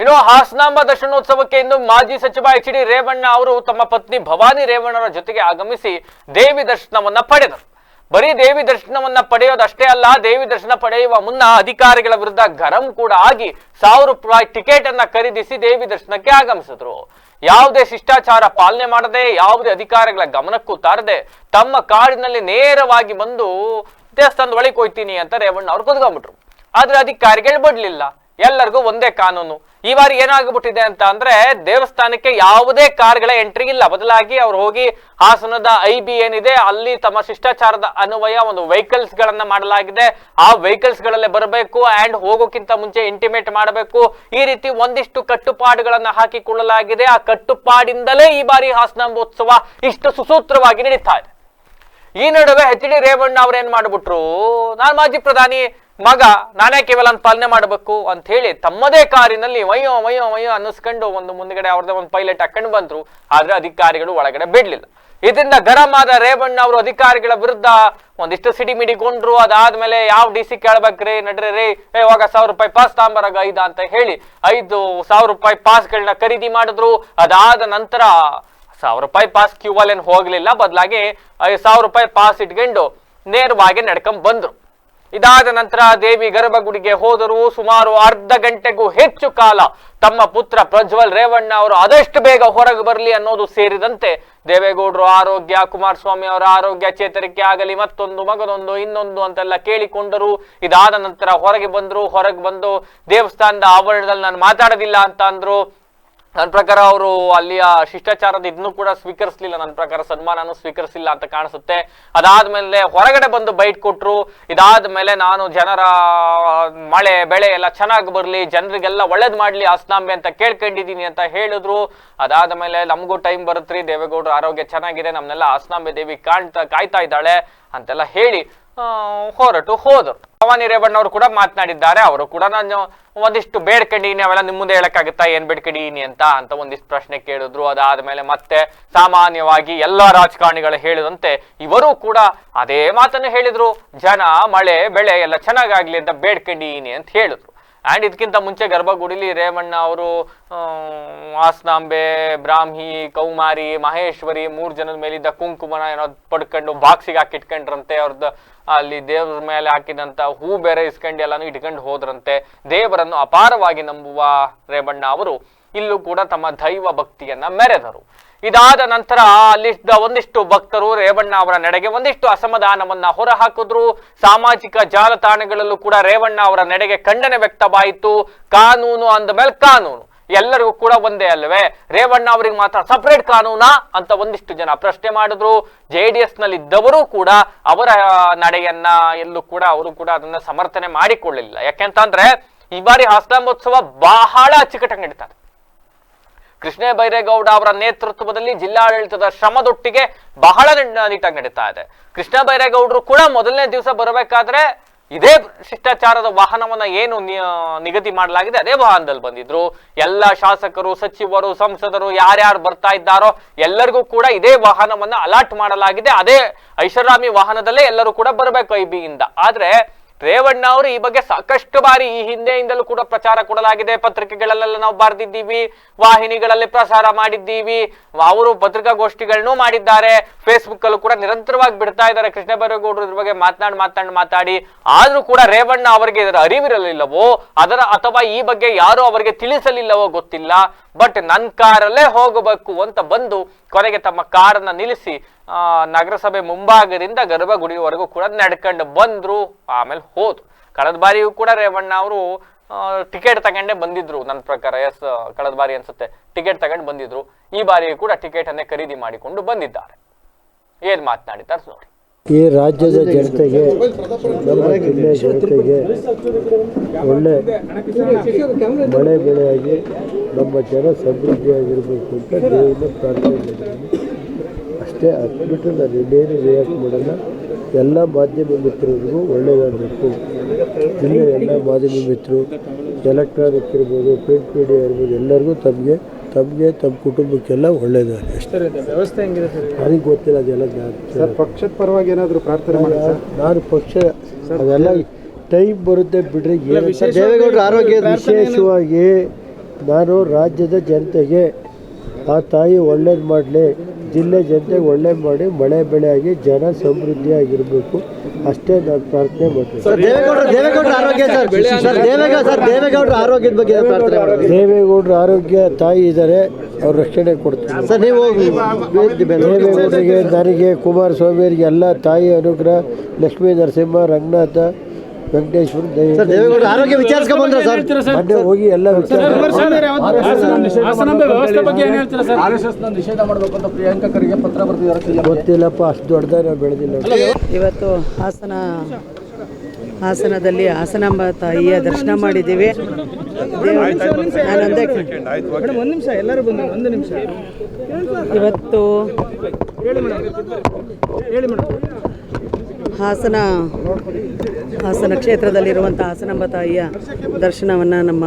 ಇನ್ನು ಹಾಸನಾಂಬ ದರ್ಶನೋತ್ಸವಕ್ಕೆ ಇಂದು ಮಾಜಿ ಸಚಿವ ಎಚ್ ಡಿ ರೇವಣ್ಣ ಅವರು ತಮ್ಮ ಪತ್ನಿ ಭವಾನಿ ರೇವಣ್ಣರ ಜೊತೆಗೆ ಆಗಮಿಸಿ ದೇವಿ ದರ್ಶನವನ್ನ ಪಡೆದರು. ಬರೀ ದೇವಿ ದರ್ಶನವನ್ನ ಪಡೆಯೋದಷ್ಟೇ ಅಲ್ಲ, ದೇವಿ ದರ್ಶನ ಪಡೆಯುವ ಮುನ್ನ ಅಧಿಕಾರಿಗಳ ವಿರುದ್ಧ ಗರಂ ಕೂಡ ಆಗಿ ಸಾವಿರ ರೂಪಾಯಿ ಟಿಕೆಟ್ ಅನ್ನ ಖರೀದಿಸಿ ದೇವಿ ದರ್ಶನಕ್ಕೆ ಆಗಮಿಸಿದ್ರು. ಯಾವುದೇ ಶಿಷ್ಟಾಚಾರ ಪಾಲನೆ ಮಾಡದೆ, ಯಾವುದೇ ಅಧಿಕಾರಿಗಳ ಗಮನಕ್ಕೂ ತಾರದೆ ತಮ್ಮ ಕಾಡಿನಲ್ಲಿ ನೇರವಾಗಿ ಬಂದು ದೇವಸ್ಥಾನದ ಒಳಗೆ ಹೋಯ್ತೀನಿ ಅಂತ ರೇವಣ್ಣ ಅವ್ರು ಕುದ್ಕೊಂಡ್ಬಿಟ್ರು ಆದ್ರೆ ಅಧಿಕಾರಿಗಳು ಬಿಡ್ಲಿಲ್ಲ ಎಲ್ಲರಿಗೂ ಒಂದೇ ಕಾನೂನು. ಈ ಬಾರಿ ಏನಾಗ್ಬಿಟ್ಟಿದೆ ಅಂತ ಅಂದ್ರೆ ದೇವಸ್ಥಾನಕ್ಕೆ ಯಾವುದೇ ಕಾರ್ಗಳ ಎಂಟ್ರಿ ಇಲ್ಲ. ಬದಲಾಗಿ ಅವ್ರು ಹೋಗಿ ಹಾಸನದ ಐ ಬಿ ಏನಿದೆ, ಅಲ್ಲಿ ತಮ್ಮ ಶಿಷ್ಟಾಚಾರದ ಅನ್ವಯ ಒಂದು ವೆಹಿಕಲ್ಸ್ ಗಳನ್ನ ಮಾಡಲಾಗಿದೆ. ಆ ವೆಹಿಕಲ್ಸ್ ಗಳಲ್ಲೇ ಬರಬೇಕು ಅಂಡ್ ಹೋಗೋಕ್ಕಿಂತ ಮುಂಚೆ ಇಂಟಿಮೇಟ್ ಮಾಡಬೇಕು. ಈ ರೀತಿ ಒಂದಿಷ್ಟು ಕಟ್ಟುಪಾಡುಗಳನ್ನ ಹಾಕಿಕೊಳ್ಳಲಾಗಿದೆ. ಆ ಕಟ್ಟುಪಾಡಿಂದಲೇ ಈ ಬಾರಿ ಹಾಸನ ಹಾಸನಾಂಬೋತ್ಸವ ಇಷ್ಟು ಸುಸೂತ್ರವಾಗಿ ನಡೀತಾ ಇದೆ. ಈ ನಡುವೆ ಎಚ್ ಡಿ ರೇವಣ್ಣ ಅವ್ರು ಏನ್ ಮಾಡ್ಬಿಟ್ರು? ನಾನು ಮಾಜಿ ಪ್ರಧಾನಿ ಮಗ, ನಾನೇ ಕೇವಲ ಪಾಲನೆ ಮಾಡಬೇಕು ಅಂತ ಹೇಳಿ ತಮ್ಮದೇ ಕಾರಿನಲ್ಲಿ ವಯ್ಯೋ ವಯ್ಯೋ ವಯ್ಯೋ ಅನ್ನಿಸ್ಕೊಂಡು ಒಂದು ಮುಂದ್ಗಡೆ ಅವ್ರದ್ದೇ ಒಂದು ಪೈಲಟ್ ಹಾಕೊಂಡು ಬಂದ್ರು. ಆದ್ರೆ ಅಧಿಕಾರಿಗಳು ಒಳಗಡೆ ಬಿಡ್ಲಿಲ್ಲ. ಇದರಿಂದ ಗರಂ ಆದ ರೇವಣ್ಣ ಅವರು ಅಧಿಕಾರಿಗಳ ವಿರುದ್ಧ ಒಂದಿಷ್ಟು ಸಿಡಿಮಿಡಿಗೊಂಡ್ರು ಅದಾದ್ಮೇಲೆ ಯಾವ ಡಿ ಸಿ ಕೇಳ್ಬೇಕ್ರಿ ನಡ್ರಿ ರೀ ಹೋಗ ಸಾವಿರ ರೂಪಾಯಿ ಪಾಸ್ ತಾಂಬರಾಗ ಐದ ಅಂತ ಹೇಳಿ ಐದು ಸಾವಿರ ರೂಪಾಯಿ ಪಾಸ್ಗಳನ್ನ ಖರೀದಿ ಮಾಡಿದ್ರು. ಅದಾದ ನಂತರ ಸಾವಿರ ರೂಪಾಯಿ ಪಾಸ್ ಕ್ಯೂ ಅಲ್ಲಿ ಹೋಗ್ಲಿಲ್ಲ. ಬದಲಾಗಿ ಐದು ಸಾವಿರ ರೂಪಾಯಿ ಪಾಸ್ ಇಟ್ಕೊಂಡು ನೇರವಾಗಿ ನಡ್ಕೊಂಡ್ ಬಂದ್ರು. ಇದಾದ ನಂತರ ದೇವಿ ಗರ್ಭಗುಡಿಗೆ ಹೋದರು ಸುಮಾರು ಅರ್ಧ ಗಂಟೆಗೂ ಹೆಚ್ಚು ಕಾಲ ತಮ್ಮ ಪುತ್ರ ಪ್ರಜ್ವಲ್ ರೇವಣ್ಣ ಅವರು ಆದಷ್ಟು ಬೇಗ ಹೊರಗೆ ಬರಲಿ ಅನ್ನೋದು ಸೇರಿದಂತೆ ದೇವೇಗೌಡರು ಆರೋಗ್ಯ, ಕುಮಾರಸ್ವಾಮಿ ಅವರ ಆರೋಗ್ಯ ಚೇತರಿಕೆ ಆಗಲಿ, ಮತ್ತೊಂದು ಮಗನೊಂದು, ಇನ್ನೊಂದು ಅಂತೆಲ್ಲ ಕೇಳಿಕೊಂಡರು. ಇದಾದ ನಂತರ ಹೊರಗೆ ಬಂದರು, ಹೊರಗೆ ಬಂದು ದೇವಸ್ಥಾನದ ಆವರಣದಲ್ಲಿ ನಾನು ಮಾತಾಡೋದಿಲ್ಲ ಅಂತ ಅಂದ್ರು. ನನ್ನ ಪ್ರಕಾರ ಅವರು ಅಲ್ಲಿಯ ಶಿಷ್ಟಾಚಾರದ ಇದನ್ನು ಕೂಡ ಸ್ವೀಕರಿಸಲಿಲ್ಲ. ನನ್ನ ಪ್ರಕಾರ ಸನ್ಮಾನನೂ ಸ್ವೀಕರಿಸಿಲ್ಲ ಅಂತ ಕಾಣಿಸುತ್ತೆ. ಅದಾದ್ಮೇಲೆ ಹೊರಗಡೆ ಬಂದು ಬೈಟ್ ಕೊಟ್ರು. ಇದಾದ್ಮೇಲೆ ನಾನು ಜನರ, ಮಳೆ, ಬೆಳೆ ಎಲ್ಲ ಚೆನ್ನಾಗಿ ಬರಲಿ, ಜನರಿಗೆಲ್ಲ ಒಳ್ಳೇದು ಮಾಡ್ಲಿ ಅಸ್ನಾಂಬೆ ಅಂತ ಕೇಳ್ಕೊಂಡಿದ್ದೀನಿ ಅಂತ ಹೇಳಿದ್ರು. ಅದಾದ್ಮೇಲೆ ನಮಗೂ ಟೈಮ್ ಬರುತ್ತ್ರಿ ದೇವೇಗೌಡರ ಆರೋಗ್ಯ ಚೆನ್ನಾಗಿದೆ ನಮ್ಮನ್ನೆಲ್ಲ ಅಸ್ನಾಂಬೆ ದೇವಿ ಕಾಣ್ತಾ, ಕಾಯ್ತಾ ಇದ್ದಾಳೆ ಅಂತೆಲ್ಲ ಹೇಳಿ ಹೊರಟು ಹೋದರು. ಭವಾನಿ ರೇವಣ್ಣವರು ಕೂಡ ಮಾತನಾಡಿದ್ದಾರೆ. ಅವರು ಕೂಡ ನಾನು ಒಂದಿಷ್ಟು ಬೇಡ್ಕೊಂಡಿನಿ ಅವೆಲ್ಲ ನಿಮ್ಮ ಮುಂದೆ ಹೇಳಕ್ಕಾಗುತ್ತಾ? ಏನ್ ಬೇಡ್ಕೊಂಡಿನಿ ಅಂತ ಅಂತ ಒಂದಿಷ್ಟು ಪ್ರಶ್ನೆ ಕೇಳಿದ್ರು. ಅದಾದ್ಮೇಲೆ ಮತ್ತೆ ಸಾಮಾನ್ಯವಾಗಿ ಎಲ್ಲಾ ರಾಜಕಾರಣಿಗಳು ಹೇಳಿದಂತೆ ಇವರು ಕೂಡ ಅದೇ ಮಾತನ್ನು ಹೇಳಿದ್ರು. ಜನ, ಮಳೆ, ಬೆಳೆ ಎಲ್ಲ ಚೆನ್ನಾಗಾಗ್ಲಿ ಅಂತ ಬೇಡ್ಕೊಂಡಿನಿ ಅಂತ ಹೇಳಿದ್ರು. ಆ್ಯಂಡ್ ಇದಕ್ಕಿಂತ ಮುಂಚೆ ಗರ್ಭಗುಡಿಲಿ ರೇವಣ್ಣ ಅವರು ಆಸ್ನಾಂಬೆ ಬ್ರಾಹ್ಮಿ, ಕೌಮಾರಿ, ಮಹೇಶ್ವರಿ ಮೂರು ಜನದ ಮೇಲಿದ್ದ ಕುಂಕುಮನ ಏನೋ ಪಡ್ಕೊಂಡು ಬಾಕ್ಸಿಗೆ ಹಾಕಿ ಇಟ್ಕೊಂಡ್ರಂತೆ ಅವ್ರದ್ದು ಅಲ್ಲಿ ದೇವ್ರ ಮೇಲೆ ಹಾಕಿದಂಥ ಹೂ ಬೇರೆ ಇಸ್ಕೊಂಡು ಎಲ್ಲಾನು ಇಟ್ಕೊಂಡು ಹೋದ್ರಂತೆ. ದೇವರನ್ನು ಅಪಾರವಾಗಿ ನಂಬುವ ರೇವಣ್ಣ ಅವರು ಇಲ್ಲೂ ಕೂಡ ತಮ್ಮ ದೈವ ಭಕ್ತಿಯನ್ನ ಮೆರೆದರು. ಇದಾದ ನಂತರ ಅಲ್ಲಿದ್ದ ಒಂದಿಷ್ಟು ಭಕ್ತರು ರೇವಣ್ಣ ಅವರ ನಡೆಗೆ ಒಂದಿಷ್ಟು ಅಸಮಾಧಾನವನ್ನ ಹೊರಹಾಕಿದ್ರು. ಸಾಮಾಜಿಕ ಜಾಲತಾಣಗಳಲ್ಲೂ ಕೂಡ ರೇವಣ್ಣ ಅವರ ನಡೆಗೆ ಖಂಡನೆ ವ್ಯಕ್ತವಾಯಿತು. ಕಾನೂನು ಅಂದ ಮೇಲೆ ಕಾನೂನು. ಎಲ್ಲರಿಗೂ ಕೂಡ ಒಂದೇ ಅಲ್ವೇ ರೇವಣ್ಣ ಅವರಿಗೆ ಮಾತ್ರ ಸಪರೇಟ್ ಕಾನೂನಾ? ಅಂತ ಒಂದಿಷ್ಟು ಜನ ಪ್ರಶ್ನೆ ಮಾಡಿದ್ರು. ಜೆ ಡಿ ಎಸ್ನಲ್ಲಿ ಇದ್ದವರು ಕೂಡ ಅವರ ನಡೆಯನ್ನ ಎಲ್ಲೂ ಕೂಡ ಅವರು ಕೂಡ ಅದನ್ನ ಸಮರ್ಥನೆ ಮಾಡಿಕೊಳ್ಳಲಿಲ್ಲ. ಯಾಕೆಂತಂದ್ರೆ ಈ ಬಾರಿ ಹಾಸನಾಂಬೋತ್ಸವ ಬಹಳ ಅಚ್ಚುಕಟ್ಟಂಗೆ ನಡೀತಾರೆ ಕೃಷ್ಣ ಬೈರೇಗೌಡ ಅವರ ನೇತೃತ್ವದಲ್ಲಿ ಜಿಲ್ಲಾಡಳಿತದ ಶ್ರಮದೊಟ್ಟಿಗೆ ಬಹಳ ನೀಟಾಗಿ ನಡೀತಾ ಇದೆ. ಕೃಷ್ಣ ಬೈರೇಗೌಡರು ಕೂಡ ಮೊದಲನೇ ದಿವಸ ಬರಬೇಕಾದ್ರೆ ಇದೇ ಶಿಷ್ಟಾಚಾರದ ವಾಹನವನ್ನ ಏನು ನಿಗದಿ ಮಾಡಲಾಗಿದೆ, ಅದೇ ವಾಹನದಲ್ಲಿ ಬಂದಿದ್ರು. ಎಲ್ಲ ಶಾಸಕರು, ಸಚಿವರು, ಸಂಸದರು ಯಾರ್ಯಾರು ಬರ್ತಾ ಇದ್ದಾರೋ ಎಲ್ಲರಿಗೂ ಕೂಡ ಇದೇ ವಾಹನವನ್ನ ಅಲಾಟ್ ಮಾಡಲಾಗಿದೆ. ಅದೇ ಐಷಾರಾಮಿ ವಾಹನದಲ್ಲೇ ಎಲ್ಲರೂ ಕೂಡ ಬರಬೇಕು ಐ ಬಿ ಇಂದ. ಆದ್ರೆ ರೇವಣ್ಣ ಅವರು ಈ ಬಗ್ಗೆ ಸಾಕಷ್ಟು ಬಾರಿ ಈ ಹಿಂದೆಯಿಂದಲೂ ಕೂಡ ಪ್ರಚಾರ ಕೊಡಲಾಗಿದೆ. ಪತ್ರಿಕೆಗಳಲ್ಲೆಲ್ಲ ನಾವು ಬರೆದಿದ್ದೀವಿ, ವಾಹಿನಿಗಳಲ್ಲಿ ಪ್ರಸಾರ ಮಾಡಿದ್ದೀವಿ. ಅವರು ಪತ್ರಿಕಾಗೋಷ್ಠಿಗಳನ್ನು ಮಾಡಿದ್ದಾರೆ. ಫೇಸ್ಬುಕ್ ಅಲ್ಲೂ ಕೂಡ ನಿರಂತರವಾಗಿ ಬಿಡ್ತಾ ಇದ್ದಾರೆ. ಕೃಷ್ಣ ಬೈರೇಗೌಡರು ಇದ್ರ ಬಗ್ಗೆ ಮಾತನಾಡಿ ಮಾತನಾಡಿ ಮಾತಾಡಿ. ಆದ್ರೂ ಕೂಡ ರೇವಣ್ಣ ಅವರಿಗೆ ಇದರ ಅರಿವಿರಲಿಲ್ಲವೋ, ಅದರ ಅಥವಾ ಈ ಬಗ್ಗೆ ಯಾರು ಅವರಿಗೆ ತಿಳಿಸಲಿಲ್ಲವೋ ಗೊತ್ತಿಲ್ಲ. ಬಟ್ ನನ್ನ ಕಾರಲ್ಲೇ ಹೋಗಬೇಕು ಅಂತ ಬಂದು ಕೊನೆಗೆ ತಮ್ಮ ಕಾರನ್ನ ನಿಲ್ಲಿಸಿ ನಗರಸಭೆ ಮುಂಭಾಗದಿಂದ ಗರ್ಭಗುಡಿಯವರೆಗೂ ಕೂಡ ನಡ್ಕೊಂಡು ಬಂದ್ರು, ಆಮೇಲೆ ಹೋದ್ರು. ಕಳೆದ ಬಾರಿಯೂ ಕೂಡ ರೇವಣ್ಣ ಅವರು ಟಿಕೆಟ್ ತಗೊಂಡೇ ಬಂದಿದ್ರು ನನ್ನ ಪ್ರಕಾರ, ಎಸ್, ಕಳೆದ ಬಾರಿ ಅನ್ಸುತ್ತೆ. ಟಿಕೆಟ್ ತಗೊಂಡು ಬಂದಿದ್ರು. ಈ ಬಾರಿಯೂ ಕೂಡ ಟಿಕೆಟ್ ಅನ್ನೇ ಖರೀದಿ ಮಾಡಿಕೊಂಡು ಬಂದಿದ್ದಾರೆ. ಏನ್ ಮಾತನಾಡಿದ್ದಾರೆ ನೋಡಿ. ಈ ರಾಜ್ಯದ ಜನತೆಗೆ, ನಮ್ಮ ಜಿಲ್ಲೆಯ ಜನತೆಗೆ ಒಳ್ಳೆ ಮಳೆ ಬೆಳೆಯಾಗಿ ನಮ್ಮ ಜನ ಸಮೃದ್ಧಿಯಾಗಿರಬೇಕು ಅಂತ ಪ್ರಾರ್ಥನೆ ಅಷ್ಟೇ ಅದು ಬಿಟ್ಟರೆ ನಾನು ಇನ್ನೇನು ರಿಯಾಕ್ಟ್ ಮಾಡಲ್ಲ. ಎಲ್ಲ ಮಾಧ್ಯಮ ಮಿತ್ರರಿಗೂ ಒಳ್ಳೆಯದಾಗಬೇಕು. ಇಲ್ಲಿ ಎಲ್ಲ ಮಾಧ್ಯಮ ಮಿತ್ರರು ಎಲೆಕ್ಟ್ರಾನಿಕ್ ಇರ್ಬೋದು ಪ್ರಿಂಟ್ ಮೀಡಿಯಾ ಇರ್ಬೋದು ಎಲ್ಲರಿಗೂ ತಮಗೆ ತಮಗೆ ತಮ್ಮ ಕುಟುಂಬಕ್ಕೆಲ್ಲ ಒಳ್ಳೆಯದಾಗಿದೆ ಅಷ್ಟೇ. ವ್ಯವಸ್ಥೆ ಹೆಂಗಿದೆ ಸರ್ ನನಗೆ ಗೊತ್ತಿಲ್ಲ ಅದೆಲ್ಲ ಸರ್ ಪಕ್ಷದ ಪರವಾಗಿ ಏನಾದರೂ ಪ್ರಾರ್ಥನೆ ಮಾಡಿ ಸರ್ ನಾನು ಪಕ್ಷ ಅದೆಲ್ಲ ಟೈಮ್ ಬರುತ್ತೆ ಬಿಡ್ರಿ. ಏನು ದೇವೇಗೌಡರ ಆರೋಗ್ಯ ವಿಶೇಷವಾಗಿ ನಾನು ರಾಜ್ಯದ ಜನತೆಗೆ ಆ ತಾಯಿ ಒಳ್ಳೇದು ಮಾಡಲಿ ಜಿಲ್ಲೆ ಜನತೆಗೆ ಒಳ್ಳೇದು ಮಾಡಿ ಮಳೆ ಬೆಳೆ ಆಗಿ ಜನ ಸಮೃದ್ಧಿಯಾಗಿರಬೇಕು. ಅಷ್ಟೇ ನಾನು ಪ್ರಾರ್ಥನೆ ಮಾಡ್ತೀನಿ. ಸರ್ ದೇವೇಗೌಡರ ದೇವೇಗೌಡರ ಆರೋಗ್ಯ ಸರ್. ಸರ್ ದೇವೇಗೌಡ ಸರ್ ದೇವೇಗೌಡರ ಆರೋಗ್ಯದ ಬಗ್ಗೆ ಪ್ರಾರ್ಥನೆ ಮಾಡಿ. ದೇವೇಗೌಡರ ಆರೋಗ್ಯ ತಾಯಿ ಇದ್ದಾರೆ ಅವ್ರು ರಕ್ಷಣೆ ಕೊಡ್ತಾರೆ. ಸರ್ ನೀವು ದೇವೇಗೌಡರಿಗೆ ನನಗೆ ಕುಮಾರಸ್ವಾಮಿಯವರಿಗೆ ಎಲ್ಲ ತಾಯಿ ಅನುಗ್ರಹ ಲಕ್ಷ್ಮೀ ನರಸಿಂಹ ರಂಗನಾಥ ವೆಂಕಟೇಶ್ವರ ಸರ್ ದೇವೇಗೌಡರು ಆರೋಗ್ಯ ವಿಚಾರಿಸ್ಕೊಂಡ್ರೆ ಬಂದ್ರ ಸರ್ ಹೋಗಿ ಎಲ್ಲ ವಿಚಾರ ಗೊತ್ತಿಲ್ಲಪ್ಪ ಅಷ್ಟು ದೊಡ್ಡದಾರ ಬೆಳೆದಿಲ್ಲ. ಇವತ್ತು ಹಾಸನ ಹಾಸನದಲ್ಲಿ ಹಾಸನಾಂಬ ತಾಯಿಯ ದರ್ಶನ ಮಾಡಿದ್ದೀವಿ. ದೇವ- ನಾನೊಂದೇ ಒಂದು ನಿಮಿಷ ಎಲ್ಲರೂ ಬಂದು ಒಂದು ನಿಮಿಷ. ಇವತ್ತು ಹಾಸನ ಹಾಸನ ಕ್ಷೇತ್ರದಲ್ಲಿರುವಂಥ ಹಾಸನಾಂಬ ತಾಯಿಯ ದರ್ಶನವನ್ನು ನಮ್ಮ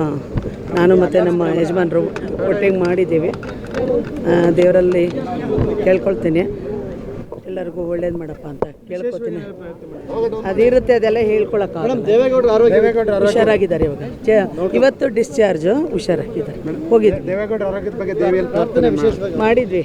ನಾನು ಮತ್ತು ನಮ್ಮ ಯಜಮಾನರು ಒಟ್ಟಿಗೆ ಮಾಡಿದ್ದೀವಿ. ದೇವರಲ್ಲಿ ಕೇಳ್ಕೊಳ್ತೀನಿ. ಎಲ್ಲರಿಗೂ ಒಳ್ಳೇದು ಮಾಡಪ್ಪ ಅಂತ ಕೇಳ್ಕೊತೀನಿ ಅದಿರುತ್ತೆ ಅದೆಲ್ಲ ಹೇಳ್ಕೊಳಕ್ಕಾಗಲ್ಲ. ಹುಷಾರಾಗಿದ್ದಾರೆ ಇವಾಗ. ಇವತ್ತು ಡಿಸ್ಚಾರ್ಜು ಹುಷಾರಾಗಿದ್ದಾರೆ. ಹೋಗಿದ್ವಿ. ಮಾಡಿ. ಮಾಡಿದ್ವಿ.